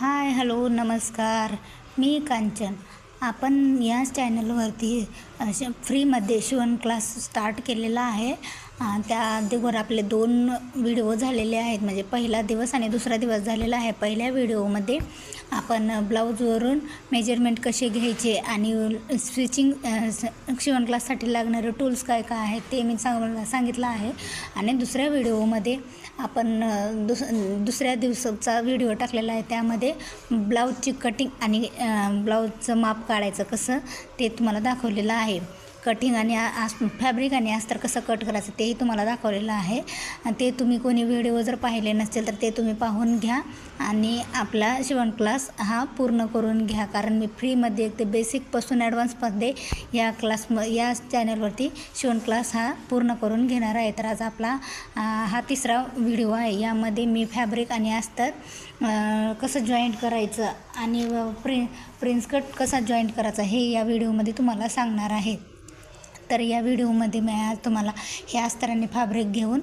Hi hello नमस्कार. मी कांचन. आपण याच चॅनलवरती असे फ्रीमध्ये शिवण क्लास स्टार्ट केलेला आहे. त्या अगोदर आपले दोन व्हिडिओ झालेले आहेत. म्हणजे पहिला दिवस आणि दुसरा दिवस झालेला आहे. पहिल्या व्हिडिओमध्ये आपण ब्लाऊजवरून मेजरमेंट कसे घ्यायचे आणि स्टिचिंग शिवण क्लाससाठी लागणारे टूल्स काय काय आहेत ते मी सांग सांगितलं आहे. आणि दुसऱ्या व्हिडिओमध्ये आपण दुस दुसऱ्या दिवसाचा व्हिडिओ टाकलेला आहे. त्यामध्ये ब्लाऊजची कटिंग आणि ब्लाऊजचं माप काढायचं कसं ते तुम्हाला दाखवलेलं आहे. कटिंग आणि आस फॅब्रिक आणि अस्तर कसं कट करायचं तेही तुम्हाला दाखवलेलं आहे. ते तुम्ही कोणी व्हिडिओ जर पाहिले नसतील तर ते तुम्ही पाहून घ्या. आणि आपला शिवण क्लास हा पूर्ण करून घ्या. कारण मी फ्रीमध्ये एक ते बेसिकपासून ॲडव्हान्समध्ये या क्लास म या चॅनलवरती शिवण क्लास हा पूर्ण करून घेणार आहे. तर आज आपला हा तिसरा व्हिडिओ आहे. यामध्ये मी फॅब्रिक आणि अस्तर कसं जॉईंट करायचं आणि व प्रि प्रिन्स कट कसा जॉईंट करायचा हे या व्हिडिओमध्ये तुम्हाला सांगणार आहे. तर या व्हिडिओमध्ये मी आज तुम्हाला हे अस्तरांनी फॅब्रिक घेऊन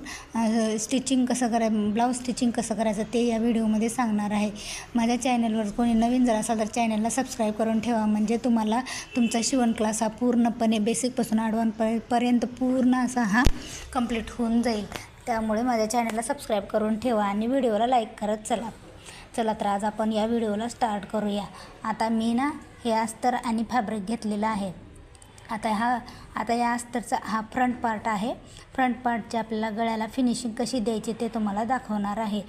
स्टिचिंग कसं कराय ब्लाऊज स्टिचिंग कसं करायचं ते या व्हिडिओमध्ये सांगणार आहे. माझ्या चॅनलवर कोणी नवीन जर असाल तर चॅनलला सबस्क्राईब करून ठेवा. म्हणजे तुम्हाला तुमचा शिवण क्लास हा पूर्णपणे बेसिकपासून ॲडव्हान्स पूर्ण असा हा कंप्लीट होऊन जाईल. त्यामुळे माझ्या चॅनलला सबस्क्राईब करून ठेवा आणि व्हिडिओला लाईक करत चला. चला तर आज आपण या व्हिडिओला स्टार्ट करूया. आता मी ना हे अस्तर आणि फॅब्रिक घेतलेलं आहे. आता हा आता या अस्तरचा हा फ्रंट पार्ट आहे. फ्रंट पार्टच्या आपल्याला गळ्याला फिनिशिंग कशी द्यायची ते तुम्हाला दाखवणार आहे.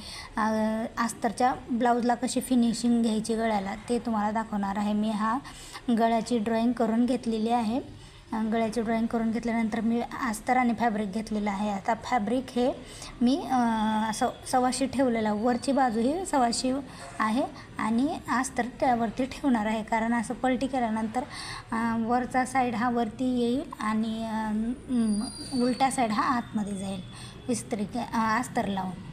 अस्तरच्या ब्लाऊजला कशी फिनिशिंग घ्यायची गळ्याला ते तुम्हाला दाखवणार आहे. मी हा गळ्याची ड्रॉईंग करून घेतलेली आहे. गळ्याची ड्रॉईंग करून घेतल्यानंतर मी अस्तर आणि फॅब्रिक घेतलेलं आहे. आता फॅब्रिक हे मी असं सव्वाशे ठेवलेलं वरची बाजू ही सव्वाशे आहे आणि अस्तर त्यावरती ठेवणार आहे. कारण असं पलटी केल्यानंतर वरचा साईड हा वरती येईल आणि उलटा साईड हा आतमध्ये जाईल. इस्त्री अस्तर लावून.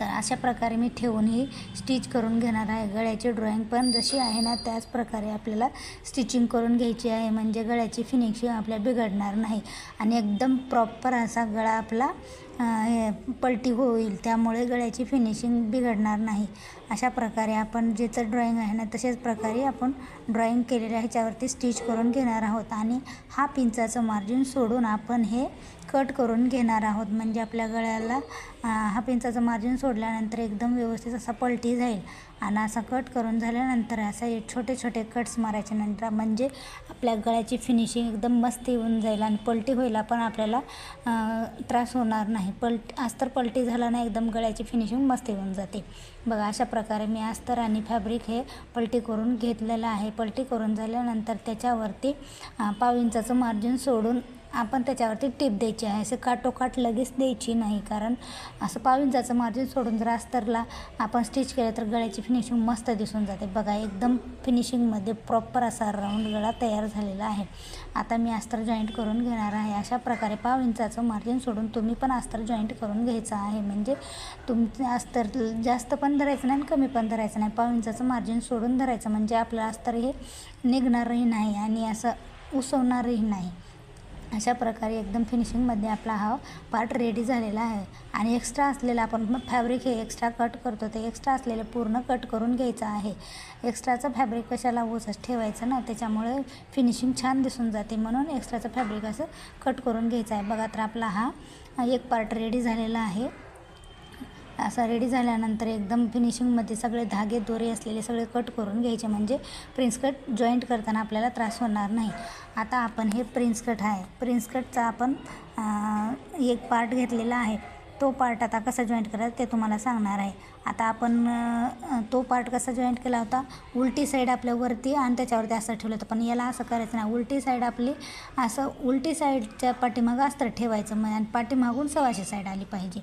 तर अशा प्रकारे मी ठेवून ही स्टिच करून घेणार आहे. गळ्याची ड्रॉईंग पण जशी आहे ना त्याच प्रकारे आपल्याला स्टिचिंग करून घ्यायची आहे. म्हणजे गळ्याची फिनिशिंग आपल्या बिघडणार नाही. आणि एकदम प्रॉपर असा गळा आपला पलटी होईल त्यामुळे गळ्याची फिनिशिंग बिघडणार नाही. अशा प्रकारे आपण ज्याचं ड्रॉईंग आहे ना तशाच प्रकारे आपण ड्रॉईंग केलेल्या ह्याच्यावरती स्टिच करून घेणार आहोत. आणि हा पिंचाचं मार्जिन सोडून आपण हे कट करून घेणार आहोत. म्हणजे आपल्या गळ्याला हा पिंचाचं मार्जिन सोडल्यानंतर एकदम व्यवस्थित असा पलटी जाईल. आणि असा कट करून झाल्यानंतर असा हे छोटे छोटे कट्स मारायचे नंतर म्हणजे आपल्या गळ्याची फिनिशिंग एकदम मस्त येऊन जाईल आणि पलटी व्हायला पण आपल्याला त्रास होणार नाही. पलट अस्तर पलटी झाला ना एकदम गळ्याची फिनिशिंग मस्त येऊन जाते. बघा अशा प्रकारे मी अस्तर आणि फॅब्रिक हे पलटी करून घेतलेलं आहे. पलटी करून झाल्यानंतर त्याच्यावरती पाव इंचाचं मार्जिन सोडून आपण त्याच्यावरती टिप द्यायची आहे. असं काटोकाट लगेच द्यायची नाही कारण असं पाविंचाचं मार्जिन सोडून जर अस्तरला आपण स्टिच केलं तर गळ्याची फिनिशिंग मस्त दिसून जाते. बघा एकदम फिनिशिंगमध्ये प्रॉपर असा राऊंड गळा तयार झालेला आहे. आता मी अस्तर जॉईंट करून घेणार आहे. अशा प्रकारे पाव इंचाचं मार्जिन सोडून तुम्ही पण अस्तर जॉईंट करून घ्यायचं आहे. म्हणजे तुमचं अस्तर जास्त पण धरायचं नाही आणि कमी पण धरायचं नाही. पाव इंचाचं मार्जिन सोडून धरायचं. म्हणजे आपलं अस्तर हे निघणारही नाही आणि असं उसवणारही नाही. अशा प्रकारे एकदम फिनिशिंगमध्ये आपला हा पार्ट रेडी झालेला आहे. आणि एक्स्ट्रा असलेला आपण फॅब्रिक हे एक्स्ट्रा कट करतो. ते एक्स्ट्रा असलेलं पूर्ण कट करून घ्यायचं आहे. एक्स्ट्राचं फॅब्रिक कशाला ओसच ठेवायचं ना? त्याच्यामुळे फिनिशिंग छान दिसून जाते. म्हणून एक्स्ट्राचं फॅब्रिक असं कट करून घ्यायचं आहे. बघा तर आपला हा एक पार्ट रेडी झालेला आहे. असा रेडी झाल्यानंतर एकदम फिनिशिंगमध्ये सगळे धागे दोरे असलेले सगळे कट करून घ्यायचे. म्हणजे प्रिन्स कट जॉईंट करताना आपल्याला त्रास होणार नाही. आता आपण हे प्रिन्स कट आहे. प्रिन्स कटचा आपण एक पार्ट घेतलेला आहे. तो पार्ट आता कसा जॉईंट करायचा ते तुम्हाला सांगणार आहे. आता आपण तो पार्ट कसा जॉईंट केला होता? उलटी साईड आपल्या वरती आणि त्याच्यावरती असं ठेवलं होतं. पण याला असं करायचं नाही. उलटी साईड आपली असं उलटी साईडच्या पाठीमागं अस्तर ठेवायचं. मग आणि पाठीमागून सव्वाशे साईड आली पाहिजे.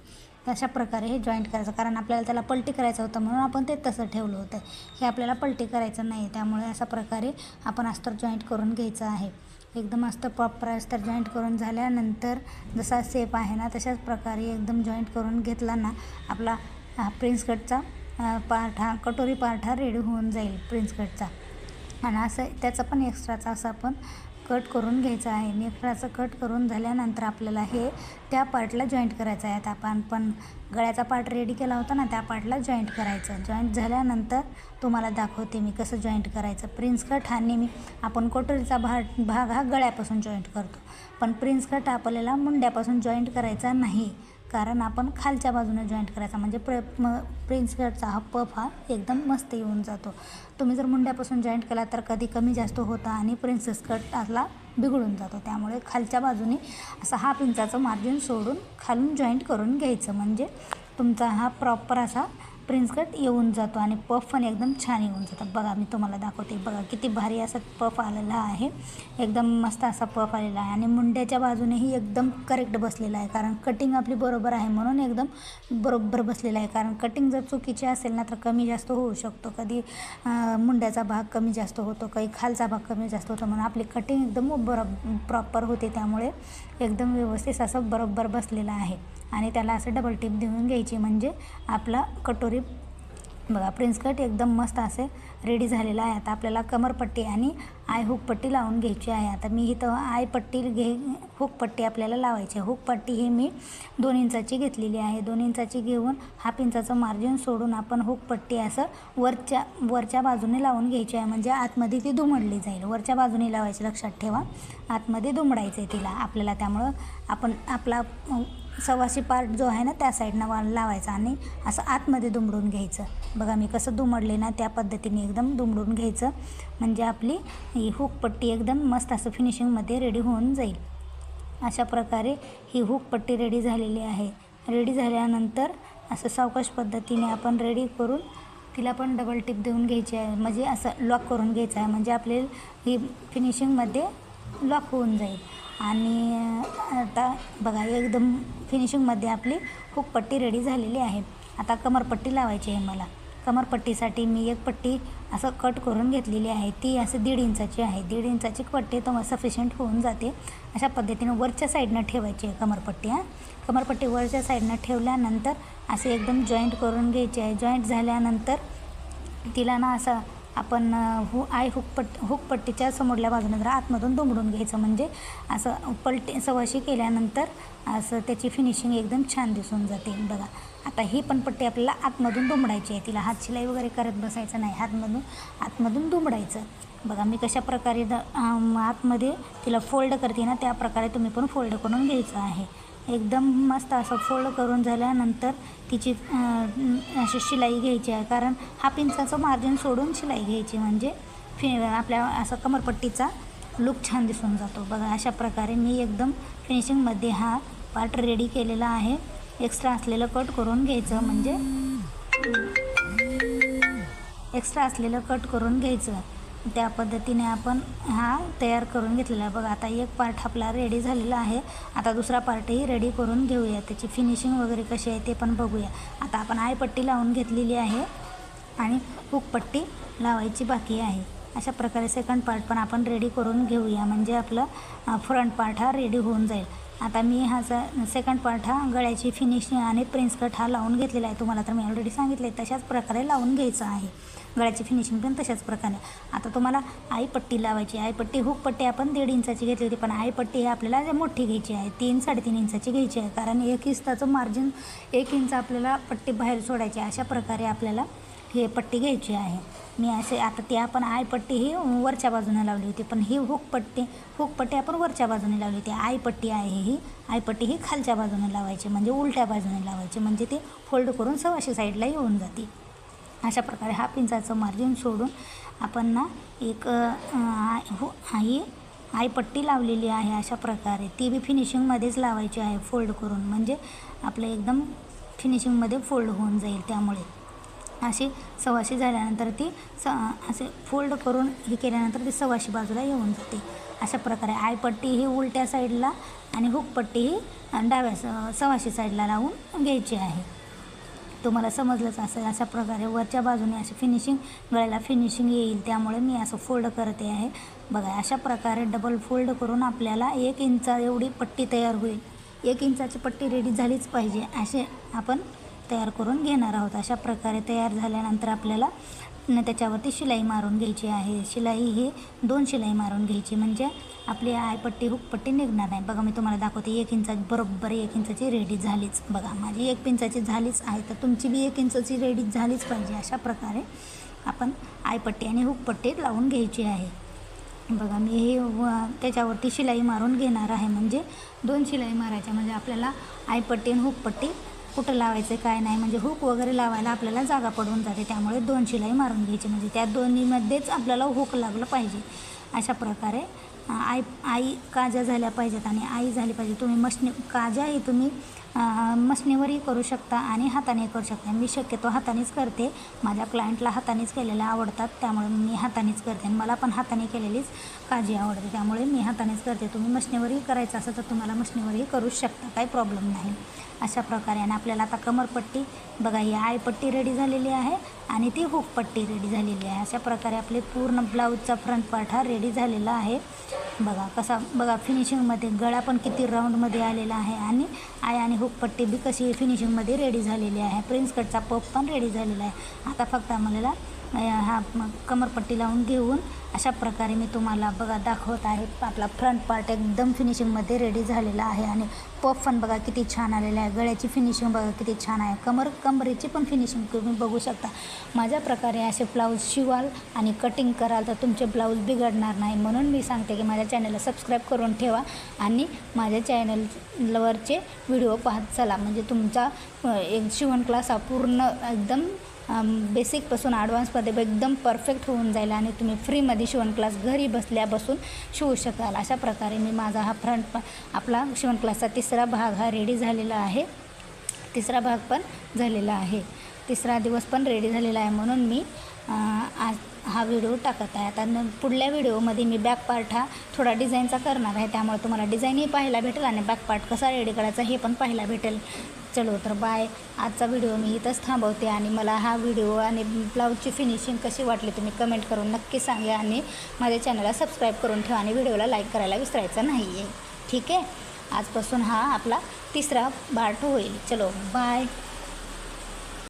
अशा प्रकारे हे जॉईंट करायचं. कारण आपल्याला त्याला पलटी करायचं होतं म्हणून आपण ते तसं ठेवलं होतं. हे आपल्याला पलटी करायचं नाही. त्यामुळे अशा प्रकारे आपण अस्तर जॉईंट करून घ्यायचं आहे. एकदम मस्त प्रॉपर अस्तर जॉईंट करून झाल्यानंतर जसा सेप आहे ना तशाच प्रकारे एकदम जॉईंट करून घेतला ना आपला हा प्रिन्स कटचा पार्ट हा कटोरी पार्ट हा रेडी होऊन जाईल प्रिन्स कटचा आणि असं त्याचा पण एक्स्ट्राचा असं आपण कट करून घ्यायचं आहे. नेकराचं कट करून झाल्यानंतर आपल्याला हे त्या पार्टला जॉईंट करायचं आहे. आता आपण पण गळ्याचा पार्ट रेडी केला होता ना त्या पार्टला जॉईंट करायचं. जॉईंट झाल्यानंतर तुम्हाला दाखवते मी कसं जॉईंट करायचं. प्रिन्स कट हा नेहमी आपण कोटरीचा भाग भाग हा गळ्यापासून जॉईंट करतो. पण प्रिन्स कट आपल्याला मुंड्यापासून जॉईंट करायचा नाही. कारण आपण खालच्या बाजूने जॉईंट करायचा. म्हणजे प्र म प्रिन्स कटचा हा पफ हा एकदम मस्त येऊन जातो. तुम्ही जर मुंड्यापासून जॉईंट केला तर कधी कमी जास्त होता आणि प्रिन्सेस कट आतला बिघडून जातो. त्यामुळे खालच्या बाजूने असं हाफ इंचाचं मार्जिन सोडून खालून जॉईंट करून घ्यायचं. म्हणजे तुमचा हा प्रॉपर असा प्रिन्स कट येऊन जातो आणि पफ पण एकदम छान येऊन जातं. बघा मी तुम्हाला दाखवते. बघा किती भारी असा पफ आलेला आहे. एकदम मस्त असा पफ आलेला आहे. आणि मुंड्याच्या बाजूनेही एकदम करेक्ट बसलेला आहे. कारण कटिंग आपली बरोबर आहे म्हणून एकदम बरोबर बसलेला आहे. कारण कटिंग जर चुकीची असेल ना तर कमी जास्त होऊ शकतो. कधी मुंड्याचा भाग कमी जास्त होतो काही खालचा भाग कमी जास्त होतो म्हणून आपली कटिंग एकदम बरो प्रॉपर होते. त्यामुळे एकदम व्यवस्थित असं बरोबर बसलेलं आहे. आणि त्याला असं डबल टिप देऊन घ्यायची. म्हणजे आपला कटोरी बघा प्रिन्स कट एकदम मस्त असे रेडी झालेला आहे. आता आपल्याला कमरपट्टी आणि आय हुकपट्टी लावून घ्यायची आहे. आता मी इथं आय पट्टी घे हुकपट्टी आपल्याला लावायची आहे. हुकपट्टी ही मी दोन इंचाची घेतलेली आहे. दोन इंचाची घेऊन हाफ इंचाचं मार्जिन सोडून आपण हुकपट्टी असं वरच्या वरच्या बाजूने लावून घ्यायची आहे. म्हणजे आतमध्ये ती दुमडली जाईल. वरच्या बाजूने लावायची लक्षात ठेवा. आतमध्ये दुमडायचं आहे तिला. आपल्याला त्यामुळं आपण आपला सवाशी पार्ट जो आहे ना त्या साईडनं वा लावायचा आणि असं आतमध्ये दुमडून घ्यायचं. बघा मी कसं दुमडले ना त्या पद्धतीने एकदम दुमडून घ्यायचं. म्हणजे आपली ही हुकपट्टी एकदम मस्त असं फिनिशिंगमध्ये रेडी होऊन जाईल. अशा प्रकारे ही हुकपट्टी रेडी झालेली आहे. रेडी झाल्यानंतर असं सावकाश पद्धतीने आपण रेडी करून तिला पण डबल टिप देऊन घ्यायची आहे. म्हणजे असं लॉक करून घ्यायचं आहे. म्हणजे आपले ही फिनिशिंगमध्ये लॉक होऊन जाईल. आणि आता बघा एकदम फिनिशिंगमध्ये आपली हुकपट्टी रेडी झालेली आहे. आता कमरपट्टी लावायची आहे मला. कमरपट्टीसाठी मी एक पट्टी असं कट करून घेतलेली आहे. ती असं दीड इंचाची आहे. दीड इंचाची पट्टी तर सफिशियंट होऊन जाते. अशा पद्धतीनं वरच्या साईडनं ठेवायची आहे कमरपट्टी हां. कमरपट्टी वरच्या साईडनं ठेवल्यानंतर असे एकदम जॉईंट करून घ्यायची आहे. जॉईंट झाल्यानंतर तिला ना असं आपण हु आय हुकपट हुकपट्टीच्या समोरल्या बाजूने जरा आतमधून दुमडून घ्यायचं. म्हणजे असं पलटी सवाशी केल्यानंतर असं त्याची फिनिशिंग एकदम छान दिसून जाते. बघा आता ही पण पट्टी आपल्याला आतमधून दुमडायची आहे. तिला हात शिलाई वगैरे करत बसायचं नाही. हातमधून आतमधून दुमडायचं. बघा मी कशा प्रकारे द आतमध्ये तिला फोल्ड करते ना त्या प्रकारे तुम्ही पण फोल्ड करून घ्यायचं आहे. एकदम मस्त असं फोल्ड करून झाल्यानंतर तिची अशी शिलाई घ्यायची आहे. कारण हा पिंचाचं मार्जिन सोडून शिलाई घ्यायची म्हणजे फि आपल्या असं कमरपट्टीचा लुक छान दिसून जातो. बघा अशा प्रकारे मी एकदम फिनिशिंगमध्ये हा पार्ट रेडी केलेला आहे. एक्स्ट्रा असलेलं कट करून घ्यायचं म्हणजे एक्स्ट्रा असलेलं कट करून घ्यायचं. त्या पद्धतीने आपण हा तयार करून घेतलेला आहे. बघा आता एक पार्ट आपला रेडी झालेला आहे. आता दुसरा पार्टही रेडी करून घेऊया. त्याची फिनिशिंग वगैरे कशी आहे ते पण बघूया. आता आपण आयपट्टी लावून घेतलेली आहे आणि हुकपट्टी लावायची बाकी आहे. अशा प्रकारे सेकंड पार्ट पण आपण रेडी करून घेऊया. म्हणजे आपलं फ्रंट पार्ट हा रेडी होऊन जाईल. आता मी हा सेकंड पार्ट हा गळ्याची फिनिशिंग आणि प्रिन्स कट हा लावून घेतलेला आहे. तुम्हाला तर मी ऑलरेडी सांगितले तशाच प्रकारे लावून घ्यायचं आहे. गळ्याची फिनिशिंग पण तशाच प्रकारे. आता तुम्हाला आईपट्टी लावायची आईपट्टी हुकपट्टी आपण दीड इंचाची घेतली होती पण आईपट्टी ही आपल्याला मोठी घ्यायची आहे. तीन साडेतीन इंचाची घ्यायची आहे. कारण एक इंचाचं मार्जिन एक इंच आपल्याला पट्टी बाहेर सोडायची अशा प्रकारे आपल्याला हे पट्टी घ्यायची आहे. मी असे आता ती आपण आयपट्टी ही वरच्या बाजूने लावली होती पण ही हुकपट्टी हुकपट्टी आपण वरच्या बाजूने लावली होती. आयपट्टी आहे ही. आयपट्टी ही खालच्या बाजूने लावायची म्हणजे उलट्या बाजूने लावायची म्हणजे ती फोल्ड करून सवाशी साईडला येऊन जाते. अशा प्रकारे हा पिंचाचं मार्जिन सोडून आपण ना एक अं, हो आई आयपट्टी लावलेली आहे अशा प्रकारे. ती बी फिनिशिंगमध्येच लावायची आहे फोल्ड करून. म्हणजे आपलं एकदम फिनिशिंगमध्ये फोल्ड होऊन जाईल त्यामुळे. अशी सव्वाशी झाल्यानंतर ती स असे फोल्ड करून हे केल्यानंतर ती सव्वाशी बाजूला येऊन जाते. अशा प्रकारे आयपट्टी ही उलट्या साईडला आणि हुकपट्टी ही डाव्या स सव्वाशी साईडला लावून घ्यायची आहे. तुम्हाला समजलंच असेल अशा प्रकारे वरच्या बाजूने अशी फिनिशिंग गळ्याला फिनिशिंग येईल. त्यामुळे मी असं फोल्ड करते आहे. बघा अशा प्रकारे डबल फोल्ड करून आपल्याला एक इंचा एवढी पट्टी तयार होईल. एक इंचाची पट्टी रेडी झालीच पाहिजे असे आपण तयार करून घेणार आहोत. अशा प्रकारे तयार झाल्यानंतर आपल्याला त्याच्यावरती शिलाई मारून घ्यायची आहे. शिलाई ही दोन शिलाई मारून घ्यायची. म्हणजे आपली आयपट्टी हुकपट्टी निघणार नाही. बघा मी तुम्हाला दाखवते. एक इंचा बरोबर एक इंचाची रेडी झालीच. बघा माझी एक इंचाची झालीच आहे. तर तुमची बी एक इंचाची रेडी झालीच पाहिजे. अशा प्रकारे आपण आयपट्टी आणि हुकपट्टी लावून घ्यायची आहे. बघा मी हे व त्याच्यावरती शिलाई मारून घेणार आहे. म्हणजे दोन शिलाई मारायच्या. म्हणजे आपल्याला आयपट्टी आणि हुकपट्टी कुठं लावायचं काय नाही म्हणजे हुक वगैरे लावायला आपल्याला जागा पडून जाते. त्यामुळे दोन शिलाई मारून घ्यायची. म्हणजे त्या दोन्हीमध्येच आपल्याला हुक लागलं पाहिजे. अशा प्रकारे आई आई काजा झाल्या पाहिजेत आणि आई झाली पाहिजे. तुम्ही मशनी काज्याही तुम्ही मशनीवरही करू शकता आणि हाताने करू शकता. मी शक्यतो हातानेच करते. माझ्या क्लायंटला हातानेच केलेल्या आवडतात. त्यामुळे मी हातानेच करते आणि मला पण हाताने केलेलीच काजी आवडते. त्यामुळे मी हातानेच करते. तुम्ही मशनीवरही करायचं असेल तर तुम्हाला मशनीवरही करू शकता. काही प्रॉब्लेम नाही. अशा प्रकारे. आणि आपल्याला आता कमरपट्टी बघा ही आयपट्टी रेडी झालेली आहे आणि ती हुकपट्टी रेडी झालेली आहे. अशा प्रकारे आपले पूर्ण ब्लाऊजचा फ्रंट पार्ट हा रेडी झालेला आहे. बघा कसा बघा फिनिशिंगमध्ये गळा पण किती राऊंडमध्ये आलेला आहे आणि आय आणि हुकपट्टी बी कशी फिनिशिंगमध्ये रेडी झालेली आहे. प्रिन्स कटचा पप पण रेडी झालेला आहे. आता फक्त आम्हाला हा कमरपट्टी लावून घेऊन अशा प्रकारे मी तुम्हाला बघा दाखवत आहे. आपला फ्रंट पार्ट एकदम फिनिशिंगमध्ये रेडी झालेला आहे आणि पफ पण बघा किती छान आलेला आहे. गळ्याची फिनिशिंग बघा किती छान आहे. कमर कमरेची पण फिनिशिंग तुम्ही बघू शकता. माझ्या प्रकारे असे ब्लाऊज शिवाल आणि कटिंग कराल तर तुमचे ब्लाऊज बिघडणार नाही. म्हणून मी सांगते की माझ्या चॅनलला सबस्क्राईब करून ठेवा आणि माझ्या चॅनलवरचे व्हिडिओ पाहत चला. म्हणजे तुमचा एक शिवण क्लास हा पूर्ण एकदम बेसिकपासून ॲडव्हान्समध्ये एकदम परफेक्ट होऊन जाईल आणि तुम्ही फ्रीमध्ये शिवण क्लास घरी बसल्या बसून शिवू शकाल. अशा प्रकारे मी माझा हा फ्रंट आपला शिवण क्लासचा तिसरा भाग हा रेडी झालेला आहे. तिसरा भाग पण झालेला आहे. तिसरा दिवस पण रेडी झालेला आहे म्हणून मी आज हा व्हिडिओ टाकत आहे. आता न पुढल्या व्हिडिओमध्ये मी बॅक पार्ट हा थोडा डिझाईनचा करणार आहे. त्यामुळे तुम्हाला डिझाईनही पाहायला भेटेल आणि बॅक पार्ट कसा रेडी करायचा हे पण पाहायला भेटेल. चलो तर बाय आजचा व्हिडिओ मी इथंच थांबवते आणि मला हा व्हिडिओ आणि ब्लाऊजची फिनिशिंग कशी वाटली तुम्ही कमेंट करून नक्की सांगा आणि माझ्या चॅनलला सबस्क्राईब करून ठेवा आणि व्हिडिओला लाईक करायला विसरायचं नाही आहे ठीक आहे? आजपासून हा आपला तिसरा पार्ट होईल. चलो बाय